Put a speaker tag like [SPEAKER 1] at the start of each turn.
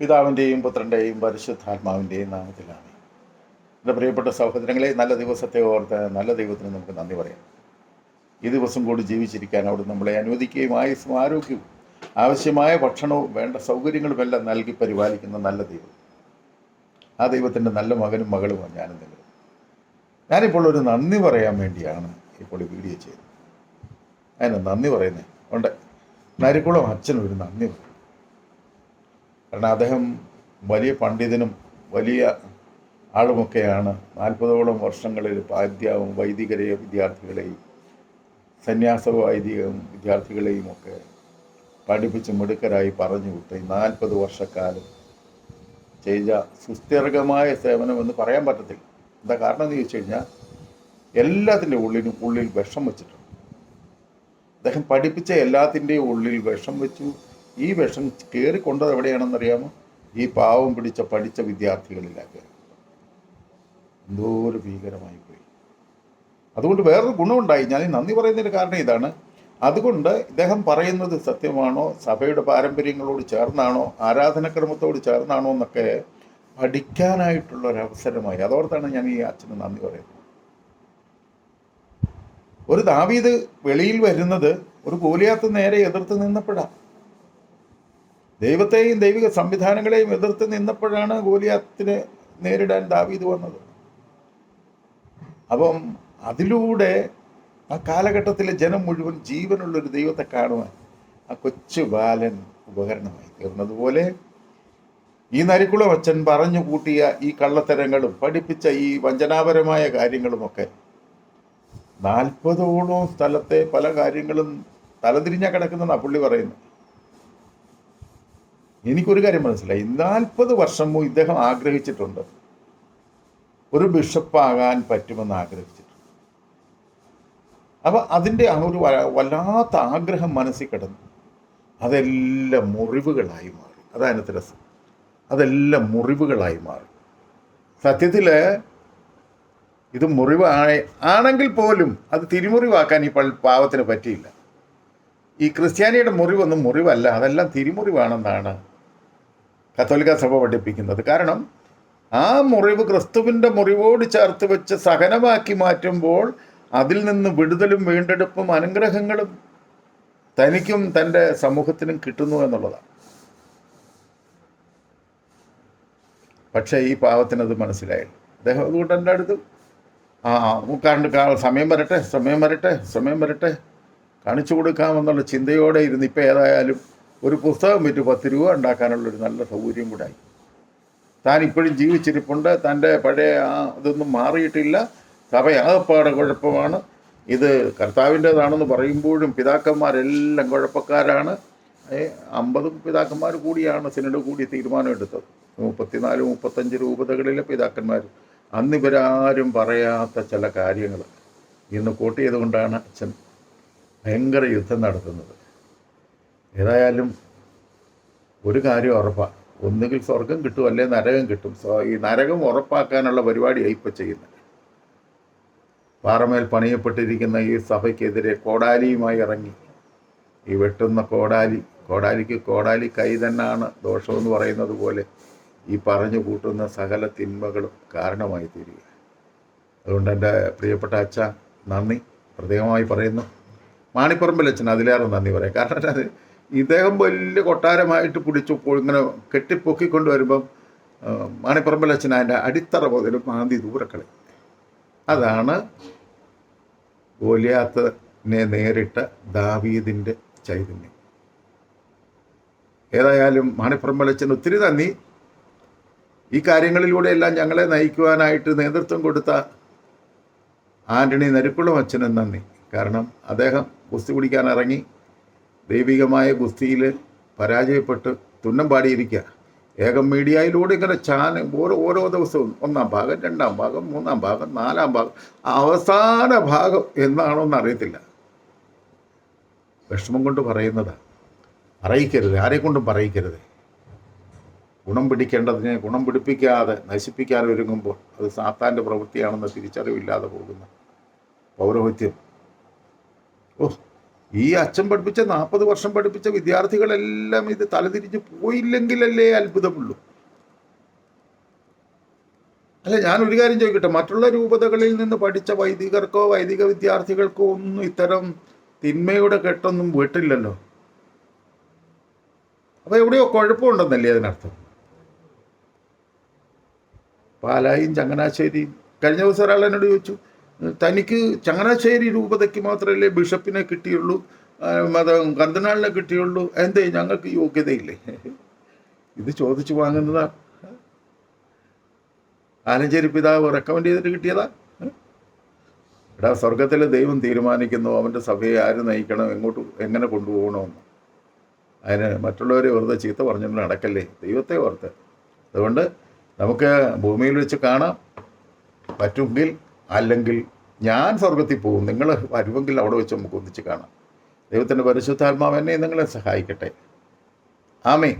[SPEAKER 1] പിതാവിന്റെയും പുത്രന്റെയും പരിശുദ്ധാത്മാവിന്റെയും നാമത്തിലാണ് എന്റെ പ്രിയപ്പെട്ട സഹോദരങ്ങളെ നല്ല ദിവസത്തെ ഓർത്ത് നല്ല ദൈവത്തിന് നമുക്ക് നന്ദി പറയാം. ഈ ദിവസം കൂടി ജീവിച്ചിരിക്കാൻ അവിടെ നമ്മളെ അനുവദിക്കുകയും ആയുസ്സും ആരോഗ്യവും ആവശ്യമായ ഭക്ഷണവും വേണ്ട സൗകര്യങ്ങളും എല്ലാം നൽകി പരിപാലിക്കുന്ന നല്ല ദൈവം. ആ ദൈവത്തിന്റെ നല്ല മകനും മകളുമാണ് ഞാനും നിങ്ങൾ ഞാനിപ്പോൾ ഒരു നന്ദി പറയാൻ വേണ്ടിയാണ് ഇപ്പോൾ ഈ വീഡിയോ ചെയ്തത് അതിന് നന്ദി പറയുന്നത് ഉണ്ട്. നരിക്കുളം അച്ഛൻ ഒരു നന്ദി പറയും. കാരണം അദ്ദേഹം വലിയ പണ്ഡിതനും വലിയ ആളുമൊക്കെയാണ് നാൽപ്പതോളം വർഷങ്ങളിൽ പാദ്യവും വൈദികരെയും വിദ്യാർത്ഥികളെയും സന്യാസ വൈദികവും വിദ്യാർത്ഥികളെയും ഒക്കെ പഠിപ്പിച്ച് മിടുക്കരായി പറഞ്ഞു വിട്ട് നാൽപ്പത് വർഷക്കാലം ചെയ്ത സുസ്ഥിരകമായ സേവനം എന്ന് പറയാൻ പറ്റത്തില്ല. എന്താ കാരണം എന്ന് ചോദിച്ചു കഴിഞ്ഞാൽ എല്ലാത്തിന്റെ ഉള്ളിനും ഉള്ളിൽ വിഷം വെച്ചിട്ടുണ്ട്. അദ്ദേഹം പഠിപ്പിച്ച എല്ലാത്തിന്റെയും ഉള്ളിൽ വിഷം വെച്ചു. ഈ വിഷം കയറിക്കൊണ്ടത് എവിടെയാണെന്നറിയാമോ? ഈ പാവം പിടിച്ച പഠിച്ച വിദ്യാർത്ഥികളിലൊക്കെ. എന്തോ ഒരു ഭീകരമായി പോയി. അതുകൊണ്ട് വേറൊരു ഗുണമുണ്ടായി. ഞാൻ നന്ദി പറയുന്നതിന് കാരണം ഇതാണ്. അതുകൊണ്ട് ഇദ്ദേഹം പറയുന്നത് സത്യമാണോ? സഭയുടെ പാരമ്പര്യങ്ങളോട് ചേർന്നാണോ? ആരാധനക്രമത്തോട് ചേർന്നാണോ എന്നൊക്കെ പഠിക്കാനായിട്ടുള്ള ഒരു അവസരമായി അതോർത്താണ് ഞാൻ ഈ അച്ഛന് നന്ദി പറയുന്നത്. ഒരു ദാവീദ് വെളിയിൽ വരുന്നത് ഒരു ഗോലിയാത്ത് നേരെ എതിർത്ത് നിന്നപ്പോഴാണ് ദൈവത്തെയും ദൈവിക സംവിധാനങ്ങളെയും എതിർത്ത് നിന്നപ്പോഴാണ് ഗോലിയാത്തിനെ നേരിടാൻ ദാവീത് വന്നത്. അപ്പം അതിലൂടെ ആ കാലഘട്ടത്തിലെ ജനം മുഴുവൻ ജീവനുള്ളൊരു ദൈവത്തെ കാണുവാൻ ആ കൊച്ചു ബാലൻ ഉപകരണമായി തീർന്നതുപോലെ ഈ നരിക്കുളം അച്ഛൻ പറഞ്ഞു കൂട്ടിയ ഈ കള്ളത്തരങ്ങളും പഠിപ്പിച്ച ഈ വഞ്ചനാപരമായ കാര്യങ്ങളുമൊക്കെ നാൽപ്പതോളം സ്ഥലത്തെ പല കാര്യങ്ങളും തലതിരിഞ്ഞ കിടക്കുന്നതാണ് പുള്ളി പറയുന്നത്. എനിക്കൊരു കാര്യം മനസ്സിലായി. നാൽപ്പത് വർഷം മുമ്പ് ഇദ്ദേഹം ആഗ്രഹിച്ചിട്ടുണ്ട്. ഒരു ബിഷപ്പാകാൻ പറ്റുമെന്ന് ആഗ്രഹിച്ചിട്ടുണ്ട്. അപ്പോൾ അതിന്റെ ആ ഒരു വല്ലാത്ത ആഗ്രഹം മനസ്സിൽ കിടന്നു. അതെല്ലാം മുറിവുകളായി മാറി. അതാണ് രസം. അതെല്ലാം മുറിവുകളായി മാറി. സത്യത്തിൽ ഇത് മുറിവ് ആണെങ്കിൽ പോലും അത് തിരിമുറിവാക്കാൻ ഈ പാവത്തിന് പറ്റിയില്ല. ഈ ക്രിസ്ത്യാനിയുടെ മുറിവൊന്നും മുറിവല്ല. അതെല്ലാം തിരിമുറിവാണെന്നാണ് കത്തോലിക്ക സഭ പഠിപ്പിക്കുന്നത്. കാരണം ആ മുറിവ് ക്രിസ്തുവിന്റെ മുറിവോട് ചേർത്ത് വെച്ച് സഹനമാക്കി മാറ്റുമ്പോൾ അതിൽ നിന്ന് വിടുതലും വീണ്ടെടുപ്പും അനുഗ്രഹങ്ങളും തനിക്കും തന്റെ സമൂഹത്തിനും കിട്ടുന്നു എന്നുള്ളതാണ്. പക്ഷേ ഈ പാവത്തിനത് മനസ്സിലായില്ല. അദ്ദേഹം അതുകൊണ്ട് എന്റെ അടുത്ത് ആ കണ്ട് സമയം വരട്ടെ സമയം വരട്ടെ സമയം വരട്ടെ കാണിച്ചു കൊടുക്കാമെന്നുള്ള ചിന്തയോടെ ഇരുന്ന് ഇപ്പം ഏതായാലും ഒരു പുസ്തകം വിറ്റ് പത്ത് രൂപ ഉണ്ടാക്കാനുള്ള ഒരു നല്ല സൗകര്യം കൂടെ ആയി. താൻ ഇപ്പോഴും ജീവിച്ചിരിപ്പുണ്ട്. തന്റെ പഴയ ആ ഇതൊന്നും മാറിയിട്ടില്ല. സഭയാകപ്പാട് കുഴപ്പമാണ്. ഇത് കർത്താവിന്റെതാണെന്ന് പറയുമ്പോഴും പിതാക്കന്മാരെല്ലാം കുഴപ്പക്കാരാണ്. അമ്പത് പിതാക്കന്മാർ കൂടിയാണ് സിനഡ് കൂടി തീരുമാനമെടുത്തത്. മുപ്പത്തിനാല് മുപ്പത്തഞ്ച് രൂപതകളിലെ പിതാക്കന്മാർ. അന്ന് ഇവരാരും പറയാത്ത ചില കാര്യങ്ങൾ. ഇന്ന് കോട്ട് ചെയ്തുകൊണ്ടാണ് അച്ഛൻ ഭയങ്കര യുദ്ധം നടത്തുന്നത്. ഏതായാലും ഒരു കാര്യം ഉറപ്പാണ് ഒന്നുകിൽ സ്വർഗം കിട്ടും അല്ലെങ്കിൽ നരകം കിട്ടും. ഈ നരകം ഉറപ്പാക്കാനുള്ള പരിപാടിയാണ് ഇപ്പം ചെയ്യുന്നത്. പാറമേൽ പണിയപ്പെട്ടിരിക്കുന്ന ഈ സഭയ്ക്കെതിരെ കോടാലിയുമായി ഇറങ്ങി. ഈ വെട്ടുന്ന കോടാലി കോടാലിക്ക് കോടാലി കൈ തന്നെയാണ് ദോഷമെന്ന് പറയുന്നത് പോലെ ഈ പറഞ്ഞു കൂട്ടുന്ന സകല തിന്മകളും കാരണമായി തീരുക അതുകൊണ്ട് എന്റെ പ്രിയപ്പെട്ട അച്ഛ നന്ദി. പ്രത്യേകമായി പറയുന്നു. മാണിപ്പറമ്പിൽ അച്ഛൻ അതിലേറെ നന്ദി പറയാം. കാരണം അത് ഇദ്ദേഹം വലിയ കൊട്ടാരമായിട്ട് പിടിച്ചപ്പോൾ ഇങ്ങനെ കെട്ടിപ്പൊക്കിക്കൊണ്ട് വരുമ്പം അച്ഛൻ അതിന്റെ അടിത്തറ മുതൽ മാന്തി ദൂരക്കളി. അതാണ് ഗോലിയാത്തിനെ നേരിട്ട ദാവീദിന്റെ ചൈതന്യം. ഏതായാലും മാണിപ്പറമ്പലച്ചൻ ഒത്തിരി നന്ദി. ഈ കാര്യങ്ങളിലൂടെയെല്ലാം ഞങ്ങളെ നയിക്കുവാനായിട്ട് നേതൃത്വം കൊടുത്ത ആന്റണി നരിക്കുളം അച്ഛനും നന്ദി. കാരണം അദ്ദേഹം കുസ്തി പിടിക്കാൻ ഇറങ്ങി. ദൈവികമായ ഗുസ്തിയിൽ പരാജയപ്പെട്ട് തുന്നം പാടിയിരിക്കുക. ഏകം മീഡിയയിലൂടെ ഇങ്ങനെ ചാന ഓരോ ഓരോ ദിവസവും ഒന്നാം ഭാഗം രണ്ടാം ഭാഗം മൂന്നാം ഭാഗം നാലാം ഭാഗം അവസാന ഭാഗം എന്നാണോ എന്നറിയത്തില്ല വിഷമം കൊണ്ട് പറയുന്നതാണ് അറിയിക്കരുത് ആരെക്കൊണ്ടും പറയിക്കരുത്. ഗുണം പിടിക്കേണ്ടതിനെ ഗുണം പിടിപ്പിക്കാതെ നശിപ്പിക്കാതെ ഒരുങ്ങുമ്പോൾ അത് സാത്താന്റെ പ്രവൃത്തിയാണെന്ന് തിരിച്ചറിവില്ലാതെ പോകുന്ന പൗരോഹിത്യം. ഈ അച്ഛൻ പഠിപ്പിച്ച നാൽപ്പത് വർഷം പഠിപ്പിച്ച വിദ്യാർത്ഥികളെല്ലാം ഇത് തലതിരിഞ്ഞ് പോയില്ലെങ്കിലല്ലേ അത്ഭുതമുള്ളൂ. അല്ല ഞാൻ ഒരു കാര്യം ചോദിക്കട്ടെ? മറ്റുള്ള രൂപതകളിൽ നിന്ന് പഠിച്ച വൈദികർക്കോ വൈദിക വിദ്യാർത്ഥികൾക്കോ ഒന്നും ഇത്തരം തിന്മയുടെ കെട്ടൊന്നും വീട്ടില്ലല്ലോ. അപ്പോൾ എവിടെയോ കുഴപ്പമുണ്ടെന്നല്ലേ അതിനർത്ഥം? പാലായും ചങ്ങനാശ്ശേരിയും. കഴിഞ്ഞ ദിവസം ഒരാൾ എന്നോട് ചോദിച്ചു തനിക്ക് ചങ്ങനാശ്ശേരി രൂപതയ്ക്ക് മാത്രമല്ലേ ബിഷപ്പിനെ കിട്ടിയുള്ളൂ മത കർദിനാളിനെ കിട്ടിയുള്ളൂ എന്തേ ഞങ്ങൾക്ക് യോഗ്യതയില്ലേ? ഇത് ചോദിച്ചു വാങ്ങുന്നതാ. ആലഞ്ചേരി പിതാവ് റെക്കമെൻഡ് ചെയ്തിട്ട് കിട്ടിയതാ. എടാ സ്വർഗത്തിലെ ദൈവം തീരുമാനിക്കുന്നു അവന്റെ സഭയെ ആര് നയിക്കണം എങ്ങോട്ട് എങ്ങനെ കൊണ്ടുപോകണമെന്ന് അതിന് മറ്റുള്ളവരെ വെറുതെ ചീത്ത പറഞ്ഞുകൊണ്ട് നടക്കല്ലേ? ദൈവത്തെ ഓർത്ത്. അതുകൊണ്ട് നമുക്ക് ഭൂമിയിൽ വെച്ച് കാണാം. പറ്റുമെങ്കിൽ അല്ലെങ്കിൽ ഞാൻ സ്വർഗത്തിൽ പോകും. നിങ്ങൾ വരുമെങ്കിൽ അവിടെ വെച്ച് നമുക്ക് ഒന്നിച്ച് കാണാം. ദൈവത്തിന്റെ പരിശുദ്ധാത്മാവ് എന്നെ നിങ്ങളെ സഹായിക്കട്ടെ. ആമേ